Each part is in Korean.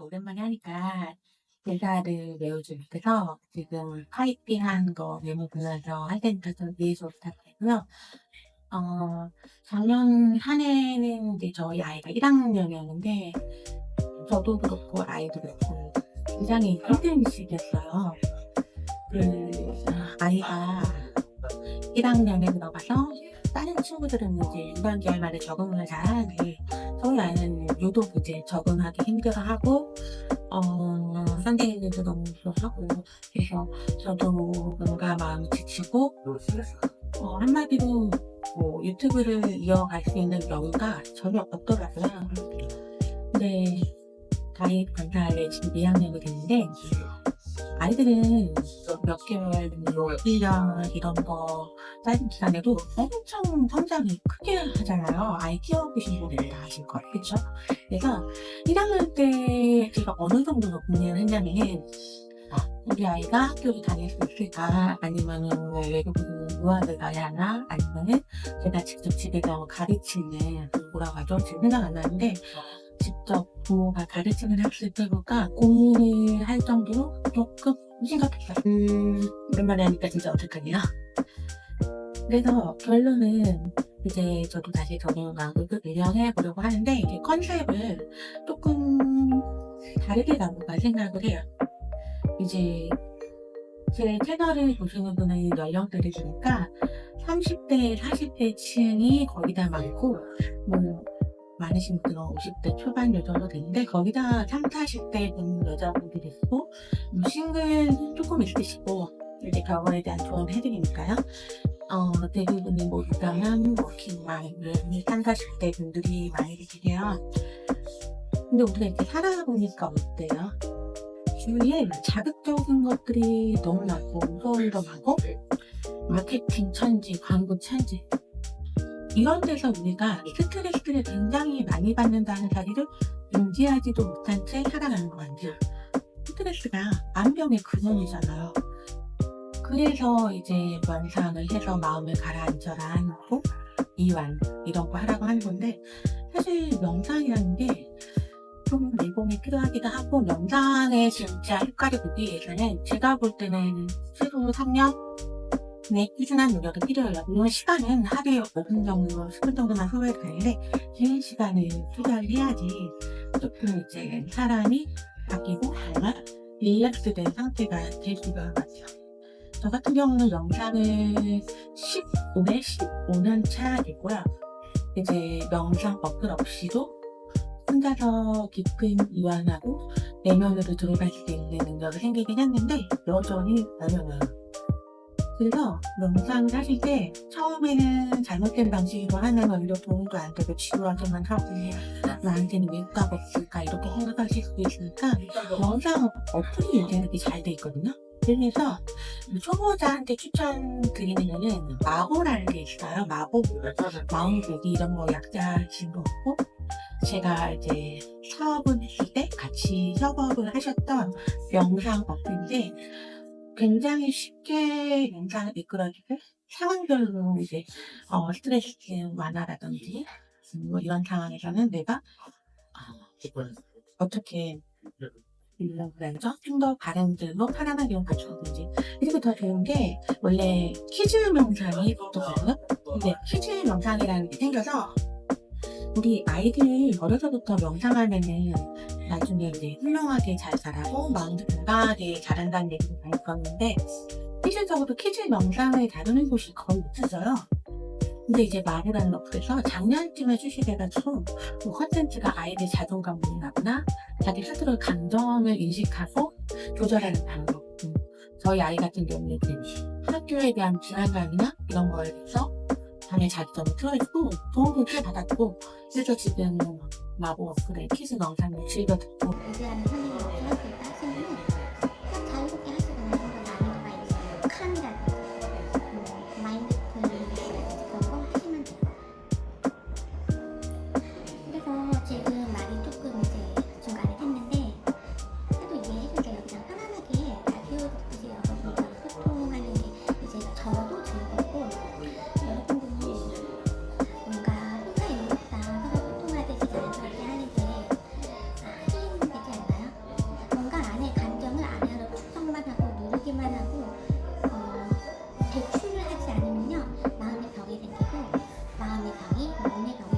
오랜만에 하니까 대사를 외우지 못해서 지금 타이핑한 거 메모 보면서 할 테니까 좀 이해해 부탁드리고요. 어, 작년 한 해는 이제 저희 아이가 1학년이었는데 저도 그렇고 아이도 그렇고 굉장히 힘든 시기였어요. 그 아이가 1학년에 들어가서 다른 친구들은 이제 6개월 만에 적응을 잘 하는데 저희 아이는 유독 이제 적응하기 힘들어하고 어, 선생님들도 너무 힘들어하고 그래서 저도 뭔가 마음이 지치고 어, 한마디로 뭐 유튜브를 이어갈 수 있는 여유가 전혀 없더라고요. 근데 다이 관사를 지금 2학년이 됐는데 아이들은 몇 개월, 뭐 1년 이런 거 짧은 기간에도 엄청 성장이 크게 하잖아요. 아이 키워보신 분들 다 아실 거예요. 그쵸? 그래서 1학년 때 제가 어느 정도로 고민을 했냐면은 우리 아이가 학교를 다닐 수 있을까 아니면은 뭐 외국으로 유학을 가야 하나 아니면은 제가 직접 집에서 가르치는 뭐라고 하죠? 지금 생각 안 나는데 직접 부모가 가르치는 학습 해볼까 고민을 할 정도로 조금 심각했어요. 음, 오랜만에 하니까 진짜 어떡하냐. 그래서 결론은 이제 저도 다시 적응하고 유형해 보려고 하는데 이게 컨셉을 조금 다르게 가볼까 생각을 해요. 이제 제 채널을 보시는 분의 연령대를 보니까 30대, 40대 층이 거의 다 많고 뭐 많으신 분들은 50대 초반 요 정도 되는데 거기다 3, 40대 분 여자분들이 있고 뭐 싱글 조금 있으시고 이제 결혼에 대한 조언을 해드리니까요. 어, 대부분이 뭐 육아한 워킹맘, 3, 40대 분들이 많이 계세요. 근데 우리가 이렇게 살아보니까 어때요? 주위에 자극적인 것들이 너무 많고 무서움도 많고 마케팅 천지, 광고 천지 이런 데서 우리가 스트레스를 굉장히 많이 받는다는 사실을 인지하지도 못한 채 살아가는 것 같아요. 스트레스가 안병의 근원이잖아요. 그래서 이제 명상을 해서 마음을 가라앉혀라 거, 이완 이런 거 하라고 하는 건데 사실 명상이라는 게 좀 내공이 필요하기도 하고 명상의 진짜 효과를 보기 위해서는 제가 볼 때는 최소 3년 내 꾸준한 노력이 필요해요. 물론 시간은 하루에 5분 정도, 10분 정도만 소요해도 되는데 긴 시간을 투자를 해야지 조금 이제 사람이 바뀌고 정말 릴렉스된 상태가 될 수가 같아요. 저 같은 경우는 영상을 15회, 15년 차이고요. 이제 명상 어플 없이도 혼자서 깊은 이완하고 내면으로 들어갈 수 있는 능력이 생기긴 했는데 여전히 어려워요. 그래서 명상을 하실 때 처음에는 잘못된 방식으로 하면 오히려 도움도 안 되고 지루하게만 하고 나한테는 왜 효과가 없을까 이렇게 생각하실 수도 있으니까 명상 어플이 요새 되게 잘 돼 있거든요. 그래서 초보자한테 추천드리는 거는 마호라는 게 있어요. 마호, 마음고기 이런 거 약자신 거 없고 제가 이제 사업을 했을 때 같이 협업을 하셨던 명상 어플인데 굉장히 쉽게 명상을 이끌어주고 상황별로 이제 어, 스트레스 완화라든지 뭐 이런 상황에서는 내가 어, 어떻게 그래서 좀더 발음들로 편안하게 가져오든지 그리고 더 좋은 게 원래 퀴즈 명상이 있거든요 근데 퀴즈 명상이라는 게 생겨서 우리 아이들이 어려서부터 명상하면은 나중에 이제 훌륭하게 잘 자라고 마음도 건강하게 자란다는 얘기를 많이 들었는데 실질적으로 퀴즈 명상을 다루는 곳이 거의 없어져요. 근데 이제 마루라는 어플에서 작년쯤에 출시돼가지고 뭐 컨텐츠가 아이들 자존감 문화구나 자기 스스로 감정을 인식하고 조절하는 방법. 음, 저희 아이 같은 경우는 학교에 대한 불안감이나 이런 거에 대해서 밤에 자기전을 틀어주고 도움을 꽤 받았고 그래서 지금 마법 어플에 퀴즈 영상을 즐겨 듣고. 의지하는 선생님이 클래스 영상이 몸에 병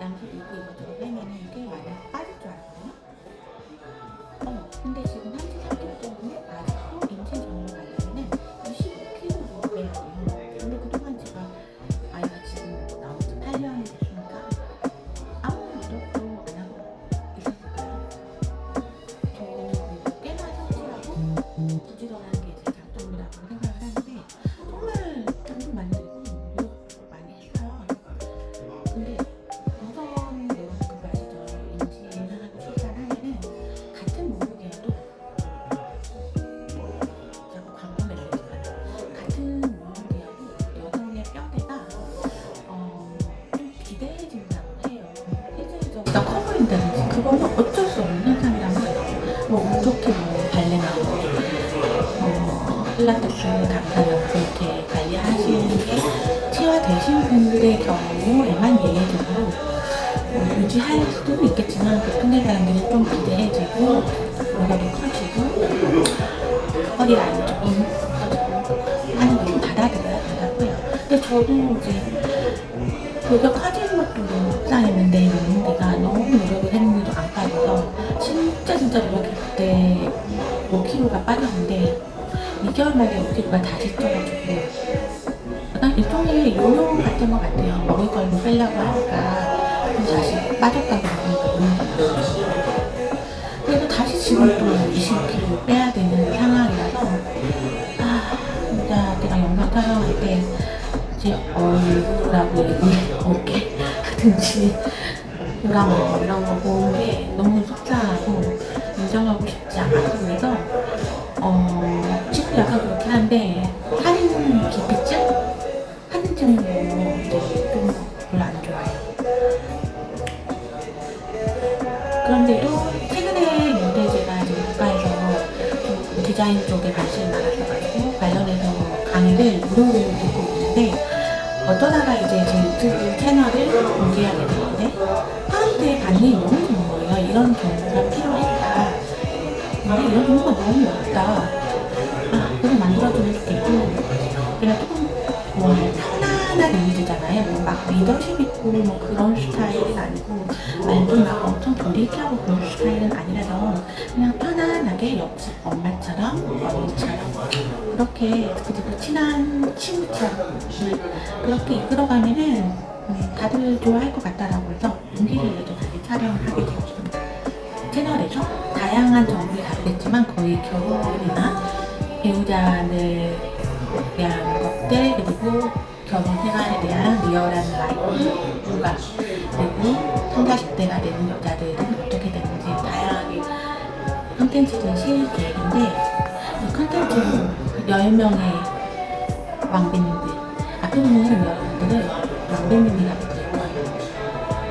양식 있고 이것저것 빼면은 꽤 많이 빠질 줄 알았거든요. 필라테스 그렇게 관리하시는 게 치화되신 분들의 경우에만 예외적으로 어, 유지할 수도 있겠지만 보통의 사람들은 좀 비대해지고 목이 커지고 허리 라인이 조금 커지고 하는 걸 받아들여야 된다고 해요. 근데 저도 이제 되게 커지는 것도 너무 속상했는데 몸무게가 너무 노력을 했는데도 안 빠져서 진짜 진짜 노력했을 때 5kg가 빠졌는데 2개월 만에 5kg가 다시 쪄가지고. 약간 일종의 요요 같은 것 같아요. 먹을 걸뭐 빼려고 하니까. 좀 다시 빠졌다고 그러니까 그래서 다시 지금 또 20kg 빼야 되는 상황이라서 아 진짜 내가 영상 촬영할 때제 얼굴하고 이 어깨 그랑 뭐 이런 거 보는 게 너무 속상하고 인정하고 싶지 않아서 그래서 어 약간 그렇긴 한데 살인 기피증? 이제 좀 별로 안 좋아해요. 그런데도 최근에 근데 제가 지금 국가에서 좀 디자인 쪽에 관심이 많았어가지고 관련해서 강의를 무료로 듣고 있는데 어쩌다가 이제 제 유튜브 채널을 공개하게 됐는데 사람들의 반응이 너무 좋은 거예요. 이런 경우가 필요했다. 근데 이런 경우가 너무 없다. 아, 그래서 좋겠고 제가 조금 뭐 편안한 이미지잖아요. 뭐막 리더십 있고 뭐 그런 스타일은 아니고 말도 막 엄청 도리끼하고 그런 스타일은 아니라서 그냥 편안하게 옆집 엄마처럼 언니처럼 그렇게 그리고 친한 친구처럼 그렇게 이끌어가면은 네, 다들 좋아할 것 같다라고 해서 용기를 내서 다시 촬영을 하게 되었습니다. 채널에서 다양한 정보를 다루겠지만 거의 결혼이나 배우자를 대한 것들 그리고 결혼 생활에 대한 리얼한 라이프, 육아 그리고 3, 40대가 되는 여자들은 어떻게 되는지 다양하게 컨텐츠를 실 계획인데 이 컨텐츠는 10명의 왕비님들 앞에 보는 여러분들을 왕비님이라고 부를 거예요.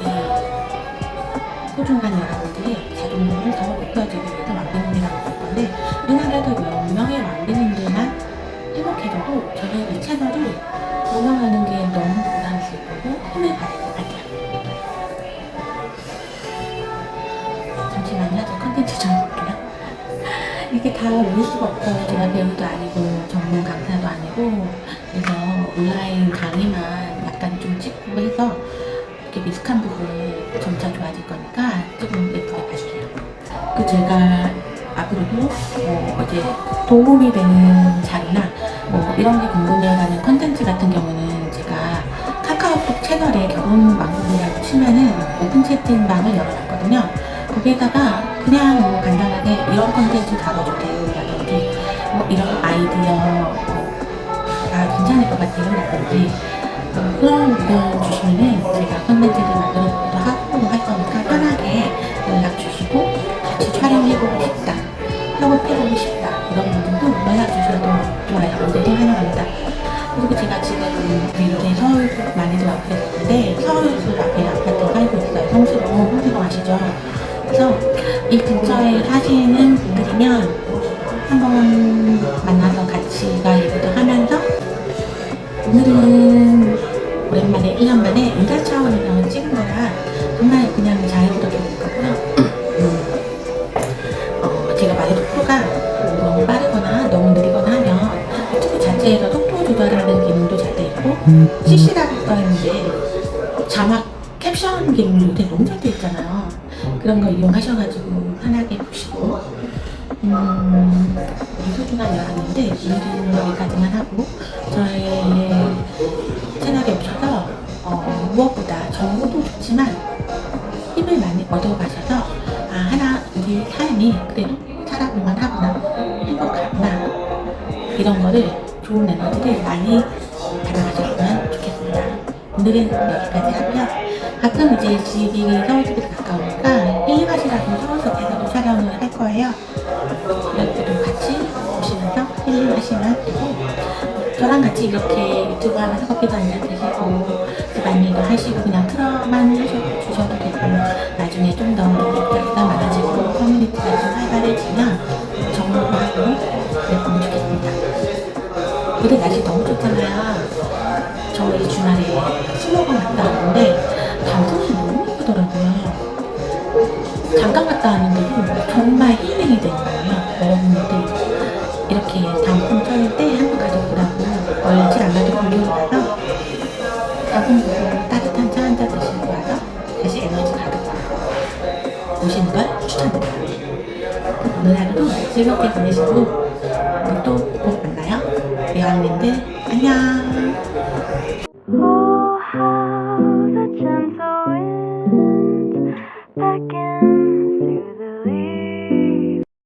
이 소중한 여러분들의 자존감을 더 높여주기 위해서 왕비님이라고 부를 건데 우리나라에 잠시만요. 저 컨텐츠 좀 볼게요. 이게 다 모을 수가 없어요. 제가 배우도 아니고 전문 강사도 아니고 그래서 온라인 강의만 약간 좀 찍고 해서 이렇게 미숙한 부분 점차 좋아질 거니까 조금 예쁘게 봐주세요. 그 제가 앞으로도 뭐 이제 도움이 되는 자료나 뭐 이런 게 궁금해하는 컨텐츠 같은 경우는 제가 카카오톡 채널에 결혼 왕국이라고 치면은 오픈 채팅방을 열어놨거든요. 거기에다가 그냥 뭐 간단하게 이런 컨텐츠 다뤄주세요. 라든지 뭐 이런 아이디어 뭐가 괜찮을 것 같아요. 라든지 어, 그런 의견 주시면은 제가 컨텐츠를 만들어보기도 하고 할 거니까 편하게 연락 주시고 같이 촬영해보고 싶다 협업해보고 싶다 이런 분들도 연락 주셔도 좋아요. 언제든 환영합니다. 그리고 제가 지금 미국에 서울수 많이들 앞에 있는데 서울수 앞에 이 근처에 사시는 분들이면 한번 만나서 같이 가이드도 하면서 오늘은 오랜만에 1년 만에 인사 차원에서 찍은 거라 정말 그냥 자유롭게 볼 거고요. 음. 어, 제가 말해도 프로가 그런 거 이용하셔가지고 편하게 보시고 음, 이 소중한 여행인데 오늘은 여기까지만 하고 저의 채널에 오셔서 어, 무엇보다 정보도 좋지만 힘을 많이 얻어가셔서 아 하나 우리 삶이 그래도 살아보만 하구나 행복하구나 이런 거를 좋은 에너지를 많이 받아가셨으면 좋겠습니다. 오늘은 여기까지 하고요. 가끔 이제 집이 서울집에 가까우니까 힐링하시라고 서울숲에서도 촬영을 할 거예요. 때도 같이 보시면서 힐링하시면 되고 저랑 같이 이렇게 유튜브 하면서 커피도 한잔 드시고 집안일도 하시고 그냥 틀어만 하셔- 주셔도 되고 나중에 좀더 갔다 왔는데도 정말 힐링이 되는 거예요. 여러분들도 이렇게 단풍 촬영 때 한번 가족들하고 안 가도 공연을 가서 단풍 보고 따뜻한 차 한잔 드시고 와서 다시 에너지 가득 받고 오시는 걸 추천드려요. 오늘 하루도 즐겁게 보내시고 우리 또곧 만나요. 여왕님들 안녕.